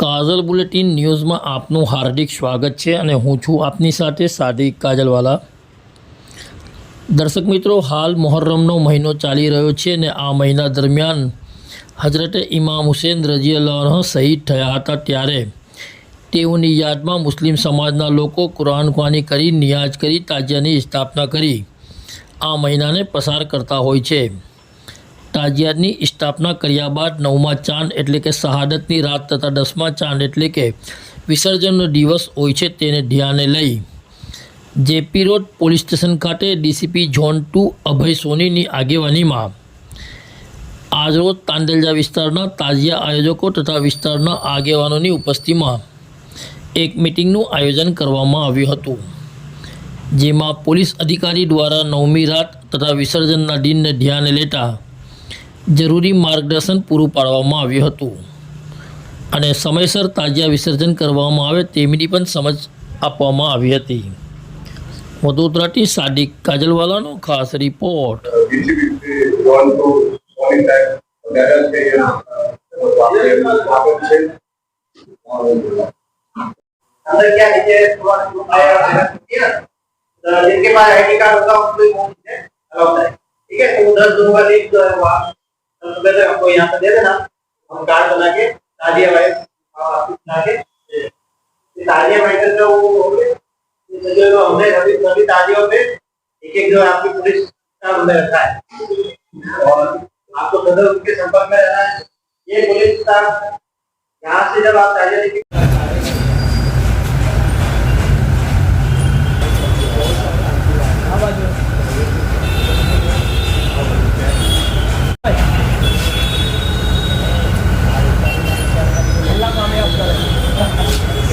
કાજલ bulletin ન્યૂઝમાં આપનું હાર્દિક સ્વાગત છે અને હું છું આપની સાથે સાદિક કાજલવાલા. દર્શક મિત્રો, હાલ મોહર્રમનો મહિનો ચાલી રહ્યો છે અને આ મહિના દરમિયાન હજરતે ઇમામ હુસેન રજીઅલ્લાહ શહીદ થયા હતા ત્યારે તેઓની યાદમાં મુસ્લિમ સમાજના લોકો કુરાન ખ્વાની કરી, નિયાજ કરી, તાજિયાની સ્થાપના કરી. આ મહિનાને પસાર કરતા હોય છે. તાજિયાતની સ્થાપના કર્યા બાદ નવમા ચાંદ એટલે કે શહાદતની રાત તથા દસમા ચાંદ એટલે કે વિસર્જનનો દિવસ હોય છે તેને ધ્યાને લઈ. જેપી રોડ પોલીસ સ્ટેશન ખાતે ડીસીપી ઝોન ટુ અભય સોનીની આગેવાનીમાં. આજરોજ તાંદલજા વિસ્તારના તાજિયા આયોજકો તથા વિસ્તારના આગેવાનોની ઉપસ્થિતિમાં એક મિટિંગનું આયોજન કરવામાં આવ્યું હતું. જેમાં પોલીસ અધિકારી દ્વારા નવમી રાત તથા વિસર્જનના દિનને ધ્યાને લેતા જરૂરી માર્ગદર્શન પૂરું પાડવામાં આવ્યું હતું અને સમયસર તાજિયા વિસર્જન કરવામાં આવે તેમની પણ સમજ આપવામાં આવી હતી વડોદરાથી સાદિક કાજલવાલાનો ખાસ report DCB one two morning time guidance છે એ આપે છે अंदर क्या नीचे थोड़ा सा आया है ठीक है तो जिनके पास आईडी कार्ड होगा उनको ही मोड से अलाउड है ठीक है तो वो दस लोगों का लिस्ट जो है वो तक हमको यहाँ पे दे देना। हम कार्ड बना के ताजिया ऑफ़िस बना के ताजिया भाई का वो हो गए, ये जो हमने सभी सभी ताजियों पे एक एक जो आपकी पुलिस का हमने रखा है। और आपको सदर उनके संपर्क में रहना है। ये पुलिस स्टाफ यहाँ से जब आप ताजिया लेके